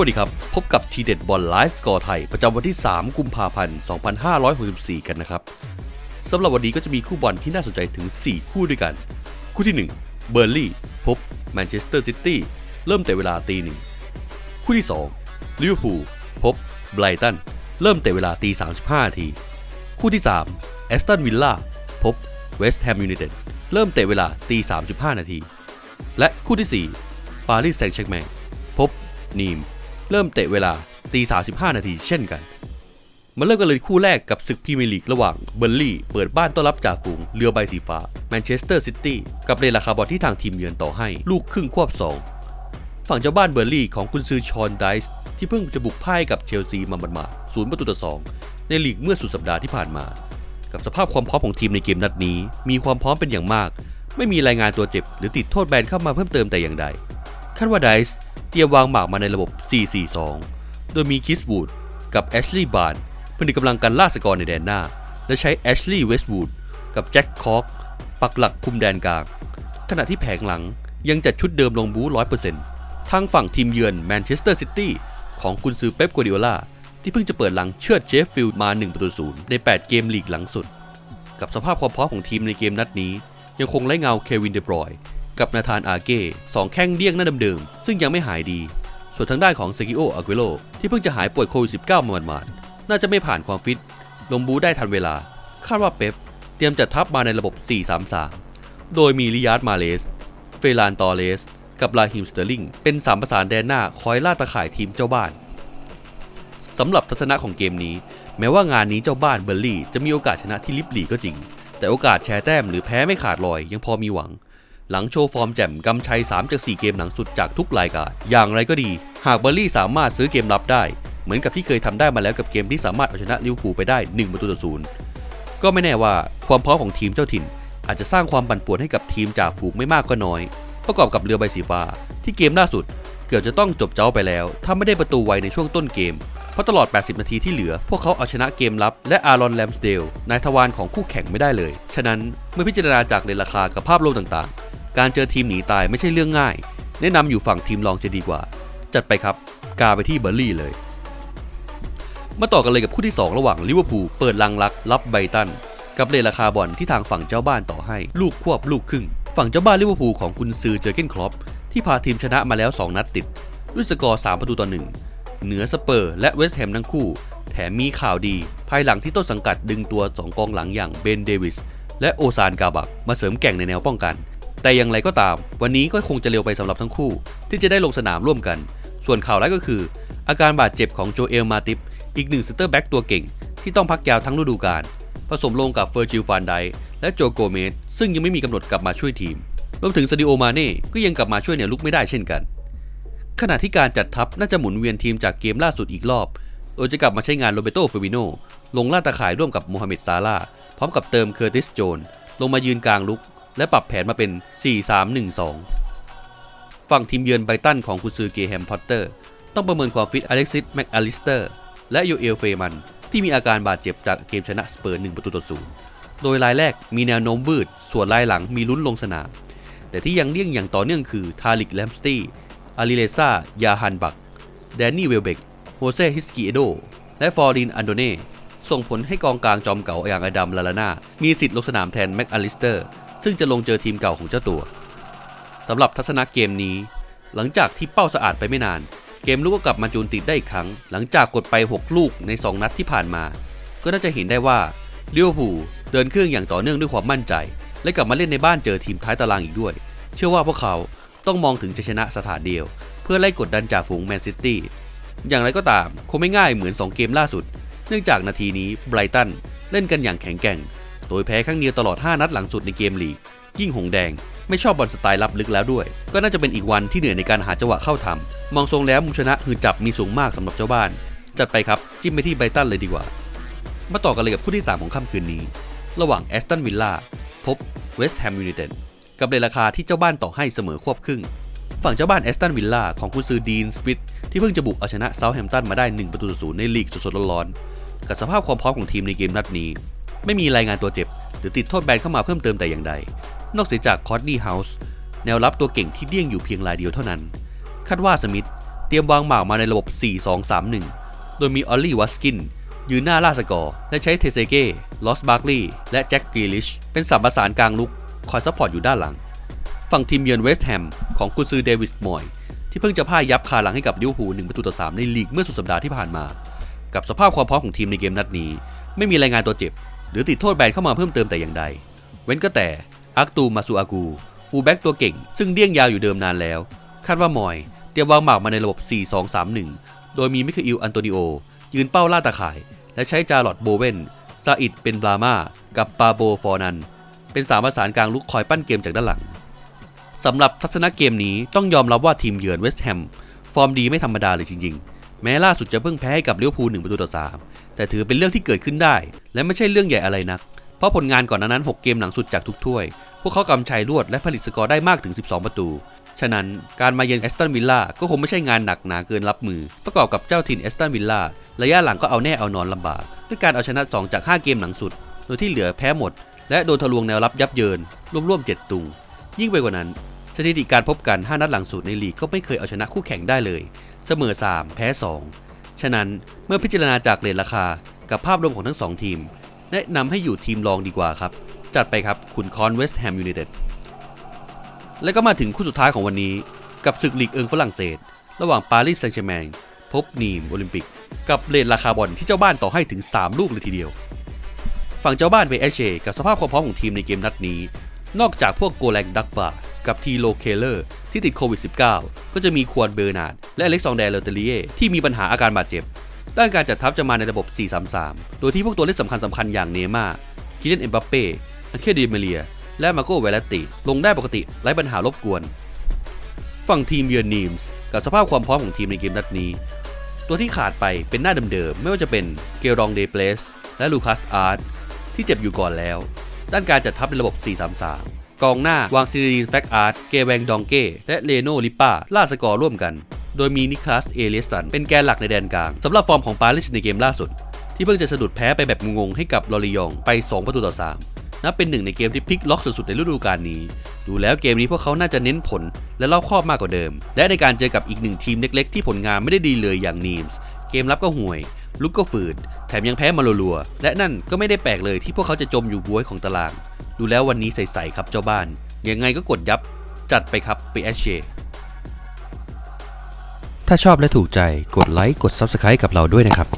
วัสดีครับ พบกับทีเด็ดบอลไลฟ์สกอร์ไทย ประจำวันที่ 3 กุมภาพันธ์ 2564 กันนะครับสำหรับวันนี้ก็จะมีคู่บอลที่น่าสนใจถึง 4 คู่ด้วยกัน คู่ที่ 1 เบอร์ลี่พบแมนเชสเตอร์ซิตี้เริ่มแต่เวลาตีหนึ่งคู่ที่2ลิเวอร์พูลพบไบรตันเริ่มแต่เวลาตี35นาที คู่ที่3แอสตันวิลล่าพบเวสต์แฮมยูไนเต็ดเริ่มเตะเวลาตี35นาที และคู่ที่ 4 ปารีสแซงต์แชร์แมงพบนีม เริ่มเตะเวลาตี35 นาทีเช่นกัน มาเริ่มกันเลยคู่แรกกับศึกพรีเมียร์ลีกระหว่างเบอร์ลี่ เปิดบ้านต้อนรับจ่าฝูงเรือใบสีฟ้าแมนเชสเตอร์ซิตี้กับเรนราคาบอลที่ทางทีมเยือนต่อให้ ลูกครึ่งควบ 2 ฝั่งเจ้าบ้านเบอร์ลี่ของกุนซือชอนไดส์ที่เพิ่งจะบุกพ่ายกับเชลซีมาบันๆศูนย์ประตูต่อสองในลีกเมื่อสุดสัปดาห์ที่ผ่านมา กับสภาพความพร้อมของทีมในเกมนัดนี้ มีความพร้อมเป็นอย่างมาก ไม่มีรายงานตัวเจ็บ หรือติดโทษแบนเข้ามาเพิ่มเติมแต่อย่างใดคาดว่าไดส์ รียมวางหมากมาในระบบ 4-4-2 โดยมีคิสบูดกับแอชลีย์บาร์นผนึกกำลังกันล่าสกอร์ในแดนหน้า และใช้แอชลีย์เวสต์วูดกับแจ็คคอกปักหลักคุมแดนกลาง ขณะที่แผงหลังยังจัดชุดเดิมลงบู๊100%ทางฝั่งทีมเยือนแมนเชสเตอร์ซิตี้ของกุนซือเป๊ปกัวดิโอลาที่เพิ่งจะเปิดหลังเชือดเชฟฟิลด์มา1ประตูศูนย์ใน 8 เกมลีกหลังสุด กับสภาพความพร้อมของทีมในเกมนัดนี้ ยังคงไล่เงาเควินเดบรอย กับนาธานอาเก้สองแข้งเดี้ยงหน้าเดิมๆซึ่งยังไม่หายดี ส่วนทางด้านของเซกิโออาเกโรที่เพิ่งจะหายป่วยโควิด -19 มาหมาดๆน่าจะไม่ผ่านความฟิต ลงบูได้ทันเวลา คาดว่าเป๊ปเตรียมจัดทัพมาในระบบ 4-3-3 โดยมีลิยาร์ดมาเลส เฟรานตอเลส กับลาฮิมสเตอร์ลิงเป็นสามประสานแดนหน้าคอยล่าตะข่ายทีมเจ้าบ้านสำหรับทัศนะของเกมนี้ แม้ว่างานนี้เจ้าบ้านเบอร์ลี่จะมีโอกาสชนะที่ลิบลีก็จริง แต่โอกาสแชร์แต้มหรือแพ้ไม่ขาดลอยยังพอมีหวัง หลังโชว์ฟอร์มแจ่มกำชัย3จาก4เกมหลังสุดจากทุกรายการ อย่างไรก็ดี หากเบอร์ลี่สามารถซื้อเกมรับได้ เหมือนกับที่เคยทำได้มาแล้วกับเกมที่สามารถเอาชนะลิเวอร์พูลไปได้1ประตูต่อศูนย์ก็ไม่แน่ว่าความพร้อมของทีมเจ้าถิ่น อาจจะสร้างความปั่นป่วนให้กับทีมจากฝูงไม่มากก็น้อย ประกอบกับเรือใบสีฟ้า ที่เกมล่าสุด เกือบจะต้องจบเจ้าไปแล้ว ถ้าไม่ได้ประตูไวในช่วงต้นเกมเพราะตลอด 80 นาทีที่เหลือ พวกเขาเอาชนะเกมรับ และอารอนแลมสเดลนายทวารของคู่แข่งไม่ได้เลย ฉะนั้นเมื่อพิจารณาจากเลนราคากับภาพรวมต่างๆ การเจอทีมหนีตายไม่ใช่เรื่องง่าย แนะนำอยู่ฝั่งทีมรองจะดีกว่า จัดไปครับ กาไปที่เบอร์ลี่เลย มาต่อกันเลยกับคู่ที่ 2 ระหว่างลิเวอร์พูลเปิดลังลักรับไบตัน กับเลนราคาบอลที่ทางฝั่งเจ้าบ้านต่อให้ ลูกควบลูกครึ่ง ฝั่งเจ้าบ้านลิเวอร์พูลของคุณซือเจอเกนครอปที่พาทีมชนะมาแล้ว 2 นัดติดด้วยสกอร์ 3 ประตูต่อ 1 เหนือสเปอร์และเวสต์แฮมทั้งคู่ แถมมีข่าวดี ภายหลังที่ต้นสังกัดดึงตัว 2 กองหลังอย่างเบนเดวิสและโอซานกาบักมาเสริมแก่งในแนวป้องกัน แต่อย่างไรก็ตาม วันนี้ก็คงจะเร็วไปสำหรับทั้งคู่ ที่จะได้ลงสนามร่วมกัน ส่วนข่าวแร้ายก็คือ อาการบาดเจ็บของโจเอลมาติฟอีกหนึ่งเซนเตอร์แบ็กตัวเก่ง ที่ต้องพักยาวทั้งฤดูกาลผสมลงกับเฟอร์จิลฟานไดและโจโกเมสซึ่งยังไม่มีกำหนดกลับมาช่วยทีมรวมถึงซาดิโอมาเน่ก็ยังกลับมาช่วยเนี่ยลุกไม่ได้เช่นกัน ขณะที่การจัดทัพน่าจะหมุนเวียนทีมจากเกมล่าสุดอีกรอบโดยจะกลับมาใช้งานโรเบโตเฟบิโนลงล่าตาข่ายร่วมกับโมฮัมเหม็ดซาลาพร้อมกับเติมเคอร์ติสโจนลงมายืนกลางลุก และปรับแผนมาเป็น 4-3-1-2 ฝั่งทีมเยือนไบตันของคุณซือเกแฮมพอตเตอร์ ต้องประเมินความฟิตอเล็กซิสแม็กอลิสเตอร์และโยเอลเฟมัน ที่มีอาการบาดเจ็บจากเกมชนะสเปอร์1ประตูต่อศูนย์โดยรายแรกมีแนวโน้มวืด ส่วนรายหลังมีลุ้นลงสนาม แต่ที่ยังเลี่ยงอย่างต่อเนื่องคือทาริกแลมสตี้อาริเลซายาฮันบัก แดนนี่เวลเบกโฮเซฮิสกิเอโด และฟอร์ดินอันโดเน่ส่งผลให้กองกลางจอมเก่าอย่างอดัมลาลานามีสิทธิ์ลงสนามแทนแม็กอลิสเตอร์ ซึ่งจะลงเจอทีมเก่าของเจ้าตัวสำหรับทัศนะเกมนี้ หลังจากที่เป้าสะอาดไปไม่นาน เกมลุกก็กลับมาจูนติดได้อีกครั้ง หลังจากกดไป 6 ลูกใน 2 นัดที่ผ่านมา ก็น่าจะเห็นได้ว่าเลิเวอร์พูเดินเครื่องอย่างต่อเนื่องด้วยความมั่นใจ และกลับมาเล่นในบ้านเจอทีมท้ายตารางอีกด้วย เชื่อว่าพวกเขาต้องมองถึงจะชนะสถานเดียว เพื่อไล่กดดันจากฝูงแมนซิตี้อย่างไรก็ตามคงไม่ง่ายเหมือน 2 เกมล่าสุด เนื่องจากนาทีนี้ไบรตันเล่นกันอย่างแข็งแกร่ง โดยแพ้ครั้งเดียวตลอด 5 นัดหลังสุดในเกมลีก ยิ่งหงแดง ไม่ชอบบอลสไตล์ลับลึกแล้วด้วย ก็น่าจะเป็นอีกวันที่เหนื่อยในการหาจังหวะเข้าทำมองทรงแล้วมุมชนะหือจับมีสูงมากสำหรับเจ้าบ้าน จัดไปครับจิ้มไปที่ไบรตันเลยดีกว่า มาต่อกันเลยกับคู่ที่ 3 ของค่ำคืนนี้ ระหว่างแอสตันวิลล่าพบเวสต์แฮมยูไนเต็ดกับในราคาที่เจ้าบ้านต่อให้เสมอควบครึ่ง ฝั่งเจ้าบ้านแอสตันวิลล่าของคุณซื้อดีนสปิทที่เพิ่งจะบุกเอาชนะเซาท์แฮมป์ตันมาได้1ประตูต่อศูนย์ในลีกสดๆร้อนๆกับสภาพความพร้อมของทีมในเกมนัดนี้ ไม่มีรายงานตัวเจ็บ หรือติดโทษแบนเข้ามาเพิ่มเติมแต่อย่างใด นอกเสียจากคอร์ดนี่เฮาส์แนวรับตัวเก่งที่เดี่ยงอยู่เพียงรายเดียวเท่านั้น คาดว่าสมิธเตรียมวางหมากมาในระบบ 4-2-3-1 โดยมีออลลี่วัสกิน ยืนหน้าล่าสกอร์ และใช้เทเซเก้ ลอสบาร์กลีย์ และแจ็คกรีลิช เป็นสัมประสานกลางลุก คอยซัพพอร์ตอยู่ด้านหลัง ฝั่งทีมเยือนเวสต์แฮมของกุซือเดวิสมอย ที่เพิ่งจะพ่ายยับคาหลังให้กับลิเวอร์พูล1ประตูต่อ3ในลีกเมื่อสุดสัปดาห์ที่ผ่านมา กับสภาพความพร้อมของทีมในเกมนัดนี้ ไม่มีรายงานตัวเจ็บ หรือติดโทษแบนเข้ามาเพิ่มเติมแต่อย่างใด เว้นก็แต่อักตูมาซูอากูฟูแบ็กตัวเก่ง ซึ่งเดี้ยงยาวอยู่เดิมนานแล้ว คาดว่ามอยเตรียมวางหมากมาในระบบ 4-2-3-1 โดยมีมิคาอิลอันโตนิโอ ยืนเป้าล่าตาข่าย และใช้จาร์ลอตโบเวนซาอิดเป็นบรามากับปาโบฟอร์นัน เป็นสามประสานกลางลุกคอยปั้นเกมจากด้านหลังสำหรับทัศนะเกมนี้ต้องยอมรับว่าทีมเยือนเวสต์แฮมฟอร์มดีไม่ธรรมดาเลยจริงๆ แม้ล่าสุดจะเพิ่งแพ้ให้กับเลิเวอร์พูล1ประตูต่อ3 แต่ถือเป็นเรื่องที่เกิดขึ้นได้ และไม่ใช่เรื่องใหญ่อะไรนัก เพราะผลงานก่อนนานั้น 6 เกมหลังสุดจากทุกถ้วย พวกเขากำชัยรวดและผลิตสกอร์ได้มากถึง 12 ประตู ฉะนั้นการมาเยือนแอสตันวิลล่าก็คงไม่ใช่งานหนักหนาเกินรับมือ ประกอบกับเจ้าถิ่นแอสตันวิลล่าระยะหลังก็เอาแน่เอานอนลำบาก ด้วยการเอาชนะ 2 จาก 5 เกมหลังสุด โดยที่เหลือแพ้หมด และโดนทะลวงแนวรับยับเยินร่วมๆ7ตุง ยิ่งไปกว่านั้นสถิติการพบกัน 5 นัดหลังสุดในลีกก็ไม่เคยเอาชนะคู่แข่งได้เลย เสมอ 3 แพ้ 2 ฉะนั้นเมื่อพิจารณาจากเรทราคากับภาพรวมของทั้ง 2 ทีม แนะนำให้อยู่ทีมรองดีกว่าครับ จัดไปครับขุนคอนเวสต์แฮมยูไนเต็ดและก็มาถึงคู่สุดท้ายของวันนี้ กับศึกลีกเอิงฝรั่งเศส ระหว่างปารีสแซงต์แชร์แมงพบนีมโอลิมปิก กับเรทราคาบอลที่เจ้าบ้านต่อให้ถึง 3 ลูกเลยทีเดียว ฝั่งเจ้าบ้านเวเอเชกับสภาพความพร้อมของทีมในเกมนัดนี้ นอกจากพวกโกแลงดักบากับทีโลเคเลอร์ ที่ติดโควิด -19 ก็จะมีควอนเบอร์นาร์ดและอเล็กซานเดร์เลเตเลียที่มีปัญหาอาการบาดเจ็บ ด้านการจัดทัพจะมาในระบบ 4-3-3 โดยที่พวกตัวเล่นสำคัญสำคัญอย่างเนม่าคิเลนเอ็มบัปเป้อังเคเดีเมเลีย และมาโกเวลติ ลงได้ปกติไร้ปัญหารบกวน ฝั่งทีมเยือนนีมส์กับสภาพความพร้อมของทีมในเกมนัดนี้ ตัวที่ขาดไปเป็นหน้าเดิมๆไม่ว่าจะเป็นเกลรองเดเปลสและลูคัสอาร์ตที่เจ็บอยู่ก่อนแล้ว ด้านการจัดทัพในระบบ 4-3-3 กองหน้าวางซินีนแฟกอาร์ต เกแวงดองเก้ และเลโนลิป้าล่าสกอร์ร่วมกัน โดยมีนิคลัส เอเลสัน เป็นแกนหลักในแดนกลางสำหรับฟอร์มของปารีสในเกมล่าสุด ที่เพิ่งจะสะดุดแพ้ไปแบบงงๆให้กับลอริยองไป 2 ประตูต่อ 3 นับเป็นหนึ่งในเกมที่พลิกล็อกสุดๆในฤดูกาลนี้ ดูแล้วเกมนี้พวกเขาน่าจะเน้นผลและรอบคอบมากกว่าเดิม และในการเจอกับอีกหนึ่งทีมเล็ก ๆ ที่ผลงานไม่ได้ดีเลยอย่างนีมส์เกมรับก็ห่วยลุกก็ฝืด แถมยังแพ้มาลัวๆและนั่นก็ไม่ได้แปลกเลยที่พวกเขาจะจมอยู่บวยของตาราง ดูแล้ววันนี้ใสๆครับเจ้าบ้าน ยังไงก็กดยับ จัดไปครับไปแอชเชถ้าชอบและถูกใจกดไลค์กด Subscribe กับเราด้วยนะครับ